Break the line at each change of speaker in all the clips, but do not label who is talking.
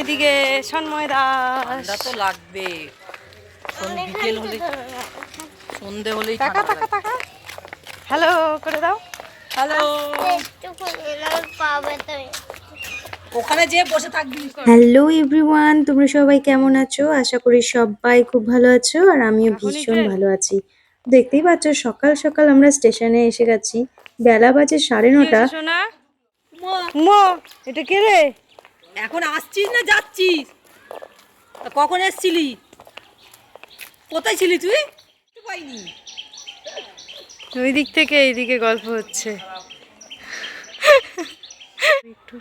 এদিকে সন্ময় দাস।
তো লাগবে। সন্ধে বিকেল হলে সন্ধে হলেই
টাকা টাকা টাকা। হ্যালো করে দাও।
হ্যালো ওখানে যে বসে থাকবি।
হ্যালো এভরিওয়ান তোমরা সবাই কেমন আছো? আশা করি সবাই খুব ভালো আছো আর আমিও ভীষণ ভালো আছি। দেখতেই পাচ্ছ সকাল সকাল আমরা স্টেশনে এসে গেছি। বেলা বাজে সাড়ে নটা।
এটা কে রে?
এখন আসছিস না যাচ্ছিস? তা কখন এসছিলি? কোথায় ছিলি তুই? পাইনি।
ওই দিক থেকে এইদিকে গল্প হচ্ছে। একটু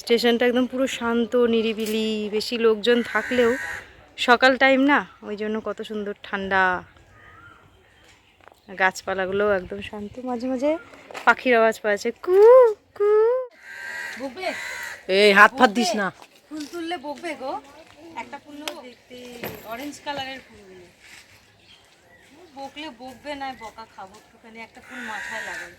স্টেশনটা একদম পুরো শান্ত নিরিবিলি বেশি লোকজন থাকলেও সকাল টাইম না ওই জন্য কত সুন্দর ঠান্ডা। গাছপালাগুলো একদম শান্ত মাঝে মাঝে পাখির আওয়াজ পাওয়া যাচ্ছে কু কু। বকবে
এই হাত ফাত দিস না।
ফুল তুললে বকবে গো। একটা ফুল দেখতে অরেঞ্জ কালারের ফুলগুলো। বকলে বকবে না বকা খাব একটুখানি একটা ফুল মাথায় লাগাই।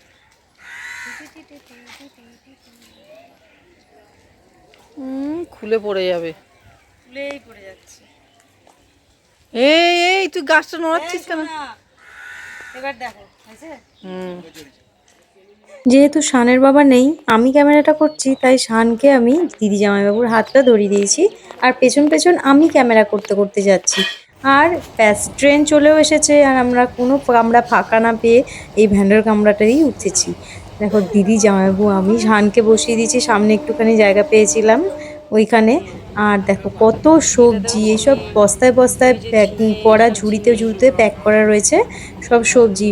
হুম খুলে পড়ে যাবে।
ফুলেই পড়ে যাচ্ছে।
এই এই তুই গাছটা নড়াচ্ছিস কেন?
না এবার দেখো হয়েছে?
হুম।
যেহেতু শানের বাবা নেই, আমি ক্যামেরাটা করছি, তাই শানকে আমি দিদি জামাইবাবুর হাতটা ধরিয়ে দিয়েছি আর পেছন পেছন আমি ক্যামেরা করতে করতে যাচ্ছি। আর ব্যাস, ট্রেন চলেও এসেছে আর আমরা কোনো কামরা ফাঁকা না পেয়ে এই ভ্যান্ডার কামরাটাই উঠেছি। দেখো, দিদি জামাইবাবু, আমি শানকে বসিয়ে দিয়েছি, সামনে একটুখানি জায়গা পেয়েছিলাম ওইখানে। আর দেখো, কত সবজি এইসব বস্তায় বস্তায় প্যাকিং করা ঝুড়িতে ঝুড়িতে প্যাক করা রয়েছে, সব সবজি।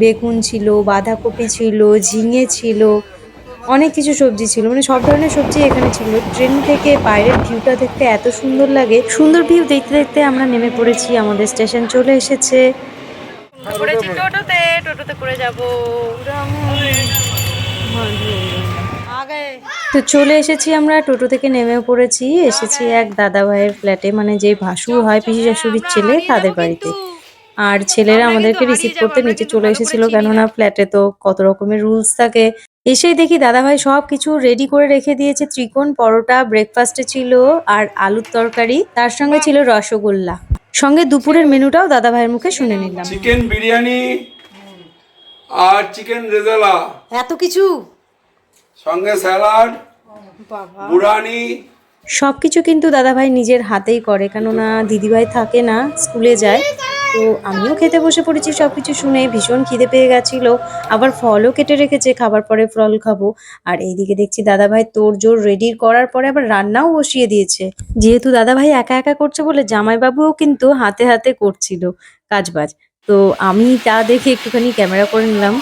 বেগুন ছিল বাঁধাকপি ছিল ঝিঙে ছিল অনেক কিছু সবজি ছিল। মানে সব ধরনের সবজি এখানে ছিল। ট্রেন থেকে বাইরের ভিউটা দেখতে এত সুন্দর লাগে। সুন্দর ভিউ দেখতে দেখতে আমরা নেমে পড়েছি আমাদের স্টেশন চলে এসেছে।
টোটোতে টোটোতে করে যাব।
তো চলে এসেছি আমরা টোটো থেকে নেমে পড়েছি। এসেছি এক দাদা ভাইয়ের ফ্ল্যাটে মানে যে ভাসু হয় পিসি শাশুড়ির ছেলে তাদের বাড়িতে। আর ছেলেরা আমাদেরকে রিসিভ করতে নিচে চলে এসেছিল কেননা ফ্ল্যাটে তো কত রকমের রুলস থাকে। এসেই দেখি দাদাভাই সব কিছু রেডি করে রেখে দিয়েছে। ত্রিকোণ পরোটা ব্রেকফাস্টে ছিল আর আলুর তরকারি তার সঙ্গে ছিল রসগোল্লা। সঙ্গে দুপুরের মেনুটাও দাদা ভাইয়ের মুখে শুনে নিলাম।
চিকেন বিরিয়ানি আর চিকেন রেজালা।
এত কিছু?
সঙ্গে স্যালাড বুড়ানি।
সবকিছু কিন্তু দাদাভাই নিজের হাতেই করে কেননা দিদিভাই থাকে না স্কুলে যায়। তো আমিও খেতে বসে পড়েছি সব কিছু শুনে ভীষণ খিদে পেয়ে গেছিল। আবার ফলও কেটে রেখেছে, খাবার পরে ফল খাব। আর এইদিকে দেখছি দাদাভাই তোর জোর রেডি করার পরে আবার রান্নাও বসিয়ে দিয়েছে। যেহেতু দাদাভাই একা একা করছে বলে জামাইবাবুও কিন্তু হাতে হাতে করছিল কাজবাজ। তো আমি তা দেখে একটুখানি ক্যামেরা করে নিলাম।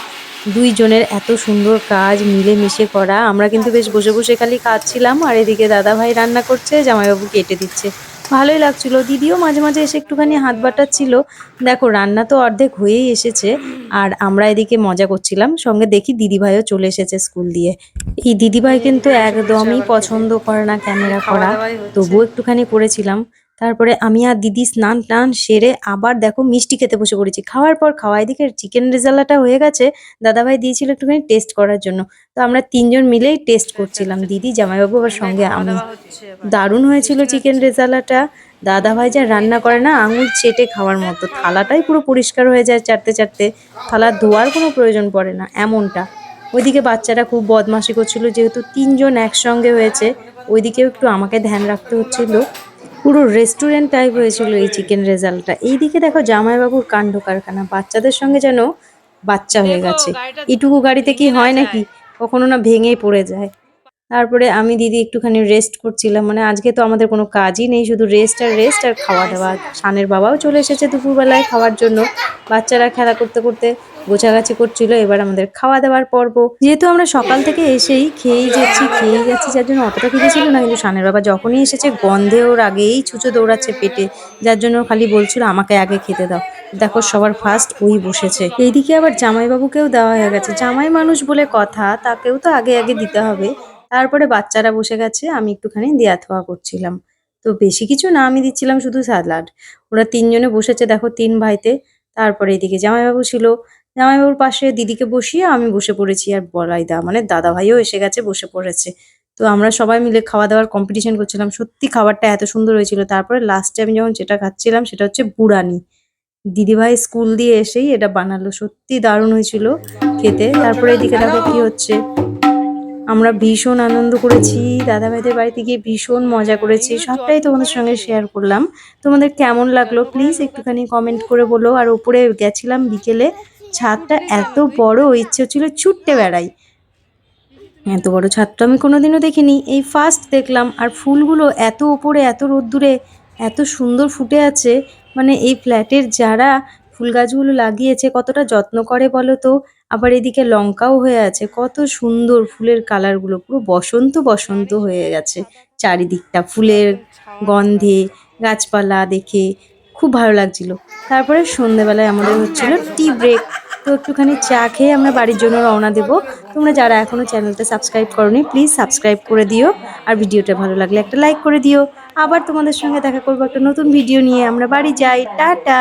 দুইজনের এত সুন্দর কাজ, মিলেমিশে করা। আমরা কিন্তু বেশ বসে বসে খালি খাচ্ছিলাম। আর এদিকে দাদা ভাই রান্না করছে, জামাইবাবু কেটে দিচ্ছে। ভালোই লাগছিল। দিদিও মাঝে মাঝে এসে একটুখানি হাত বাটাচ্ছিল। দেখো রান্না তো অর্ধেক হয়েই এসেছে। আর আমরা এদিকে মজা করছিলাম। সঙ্গে দেখি দিদিভাইও চলে এসেছে স্কুল দিয়ে। এই দিদিভাই কিন্তু একদমই পছন্দ করে না ক্যামেরা করা। তবুও একটুখানি করেছিলাম। তারপরে আমি আর দিদি স্নান টান সেরে আবার দেখো মিষ্টি খেতে বসে পড়েছি। খাওয়ার পর খাওয়া এদিকে চিকেন রেজালাটা হয়ে গেছে। দাদাভাই দিয়েছিল একটুখানি টেস্ট করার জন্য। তো আমরা তিনজন মিলেই টেস্ট করছিলাম। দিদি জামাইবাবু আবার সঙ্গে আমি। দারুণ হয়েছিল চিকেন রেজালাটা। দাদাভাই যা রান্না করে না আঙুল চেটে খাওয়ার মতো। থালাটাই পুরো পরিষ্কার হয়ে যায় চাটতে চাটতে থালা ধোয়ার কোনো প্রয়োজন পড়ে না এমনটা। ওইদিকে বাচ্চারা খুব বদমাশি করছিল যেহেতু তিনজন একসঙ্গে হয়েছে ওইদিকেও একটু আমাকে ধ্যান রাখতে হচ্ছিল। পুরো রেস্টুরেন্ট টাইপ হয়েছিল এই চিকেন রেজাল্টটা। এইদিকে দেখো জামাইবাবুর কাণ্ড কারখানা। বাচ্চাদের সঙ্গে যেন বাচ্চা হয়ে গেছে। এটুকু গাড়িতে কি হয় নাকি? কখনো না ভেঙে পড়ে যায়। তারপরে আমি দিদি একটুখানি রেস্ট করছিলাম। মানে আজকে তো আমাদের কোনো কাজই নেই শুধু রেস্ট আর রেস্ট আর খাওয়া দাওয়া। সানের বাবাও চলে এসেছে দুপুরবেলায় খাওয়ার জন্য। বাচ্চারা খেলা করতে করতে গোছাগাছি করছিল। এবার আমাদের খাওয়া দাওয়ার পর্ব। যেহেতু আমরা সকাল থেকে এসেই খেয়েই যাচ্ছি খেয়েই যাচ্ছি যার জন্য অতটা খিদে ছিল না। কিন্তু সানের বাবা যখনই এসেছে গন্ধে ওর আগেই ছুঁচো দৌড়াচ্ছে পেটে। যার জন্য খালি বলছিল আমাকে আগে খেতে দাও। দেখো সবার ফার্স্ট ওই বসেছে। এইদিকে আবার জামাইবাবুকেও দেওয়া হয়ে গেছে। জামাই মানুষ বলে কথা তাকেও তো আগে আগে দিতে হবে। তারপরে বাচ্চারা বসে গেছে, আমি একটুখানি দেয়া থোয়া করছিলাম। তো বেশি কিছু না, আমি দিচ্ছিলাম শুধু স্যালাড। ওরা তিনজনে বসেছে, দেখো তিন ভাইতে। তারপরে এদিকে জামাইবাবু ছিল। জামাইবাবুর পাশে দিদিকে বসিয়ে আমি বসে পড়েছি, আর বলাই দা মানে দাদা ভাইও এসে গেছে, বসে পড়েছে। তো আমরা সবাই মিলে খাওয়া দাওয়ার কম্পিটিশন করছিলাম। সত্যি খাবারটা এত সুন্দর হয়েছিল। তারপরে লাস্টে আমি যখন যেটা খাচ্ছিলাম, সেটা হচ্ছে বুড়ানি। দিদিভাই স্কুল দিয়ে এসেই এটা বানালো। সত্যি দারুণ হয়েছিল খেতে। তারপরে এদিকে দেখো কি হচ্ছে। আমরা ভীষণ আনন্দ করেছি দাদা ভাইদের বাড়িতে গিয়ে ভীষণ মজা করেছি, সবটাই তোমাদের সঙ্গে শেয়ার করলাম। তোমাদের কেমন লাগল? প্লিজ একটুখানি কমেন্ট করে বলো। আর উপরে গেছিলাম বিকেলে, ছাদটা এত বড়, ইচ্ছে হচ্ছিল ছুটতে বেড়াই। এত বড় ছাদটা আমি কোনোদিনও দেখিনি। এই ফার্স্ট দেখলাম, আর ফুলগুলো এত ওপরে এত রোদ্দুরে, এত সুন্দর ফুটে আছে। মানে এই ফ্ল্যাটের যারা ফুল গাছগুলো লাগিয়েছে, কতটা যত্ন করে বলো তো? আবার এদিকে লঙ্কাও হয়ে আছে, কত সুন্দর ফুলের কালারগুলো, পুরো বসন্ত বসন্ত হয়ে গেছে চারিদিকটা ফুলের গন্ধে, গাছপালা দেখে, খুব ভালো লাগছিল। তারপরে সন্ধেবেলায় আমাদের হচ্ছিল টি ব্রেক তো একটুখানি চা খেয়ে আমরা বাড়ির জন্য রওনা দেবো। তোমরা যারা এখনও চ্যানেলটা সাবস্ক্রাইব করনি প্লিজ সাবস্ক্রাইব করে দিও, আর ভিডিওটা ভালো লাগলে একটা লাইক করে দিও। আবার তোমাদের সঙ্গে দেখা করব একটা নতুন ভিডিও নিয়ে। আমরা বাড়ি যাই, টাটা!